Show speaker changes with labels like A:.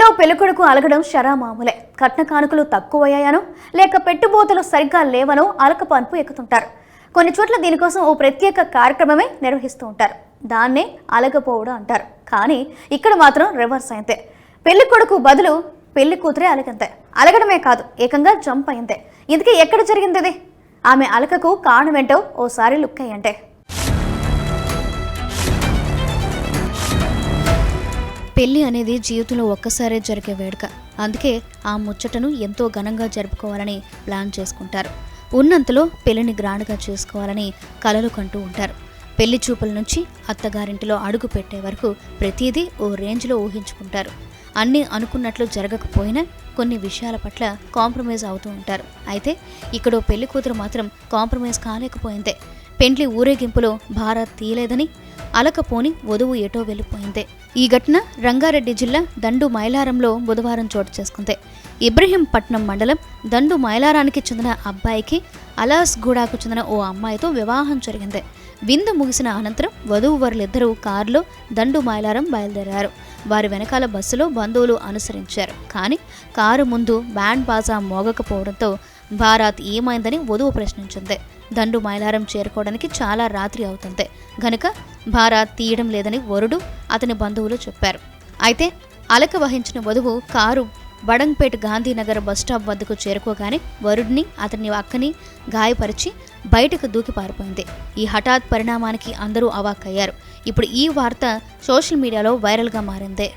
A: పెళ్ళిలో పెళ్ళికొడుకు అలగడం శరామామూలే కట్న కానుకలు తక్కువయ్యాయనో లేక పెట్టుబోతలు సరిగ్గా లేవనో అలక ఎక్కుతుంటారు. కొన్ని చోట్ల దీనికోసం ఓ ప్రత్యేక కార్యక్రమమే నిర్వహిస్తూ ఉంటారు. దాన్నే అలగపోవడం అంటారు. కానీ ఇక్కడ మాత్రం రివర్స్ అయిందే పెళ్ళి కొడుకు బదులు పెళ్ళి కూతురే అలగంతే. అలగడమే కాదు ఏకంగా జంప్ అయిందే ఇందుకే ఎక్కడ జరిగింది ఆమె అలకకు కారణమేంటో ఓసారి లుక్ అయ్యంటే.
B: పెళ్ళి అనేది జీవితంలో ఒక్కసారే జరిగే వేడుక. అందుకే ఆ ముచ్చటను ఎంతో ఘనంగా జరుపుకోవాలని ప్లాన్ చేసుకుంటారు. ఉన్నంతలో పెళ్ళిని గ్రాండ్గా చేసుకోవాలని కలలు కంటూ ఉంటారు. పెళ్ళి చూపుల నుంచి అత్తగారింటిలో అడుగు పెట్టే వరకు ప్రతిదీ ఓ రేంజ్లో ఊహించుకుంటారు. అన్నీ అనుకున్నట్లు జరగకపోయినా కొన్ని విషయాల పట్ల కాంప్రమైజ్ అవుతూ ఉంటారు. అయితే ఇక్కడ పెళ్ళి కూతురు మాత్రం కాంప్రమైజ్ కాలేకపోయిందే. పెండ్లి ఊరేగింపులో భారత్ తీయలేదని అలకపోని వధువు ఎటో వెళ్ళిపోయింది. ఈ ఘటన రంగారెడ్డి జిల్లా దండు మైలారంలో బుధవారం చోటు చేసుకుంది. ఇబ్రహీంపట్నం మండలం దండు మైలారానికి చెందిన అబ్బాయికి అలాస్గూడాకు చెందిన ఓ అమ్మాయితో వివాహం జరిగింది. విందు ముగిసిన అనంతరం వధువు వరులిద్దరూ కారులో దండు మైలారం బయలుదేరారు. వారి వెనకాల బస్సులో బంధువులు అనుసరించారు. కానీ కారు ముందు బ్యాండ్ బాజా మోగకపోవడంతో భారత్ ఏమైందని వధువు ప్రశ్నించింది. దండు మైలారం చేరుకోవడానికి చాలా రాత్రి అవుతుంది. గనుక భారత్ తీయడం లేదని వరుడు అతని బంధువులు చెప్పారు. అయితే అలక వహించిన వధువు కారు బడంగ్పేట్ గాంధీనగర్ బస్టాప్ వద్దకు చేరుకోగానే వరుడిని అతని అక్కని గాయపరిచి బయటకు దూకి పారిపోయింది. ఈ హఠాత్ పరిణామానికి అందరూ అవాక్కయ్యారు. ఇప్పుడు ఈ వార్త సోషల్ మీడియాలో వైరల్గా మారింది.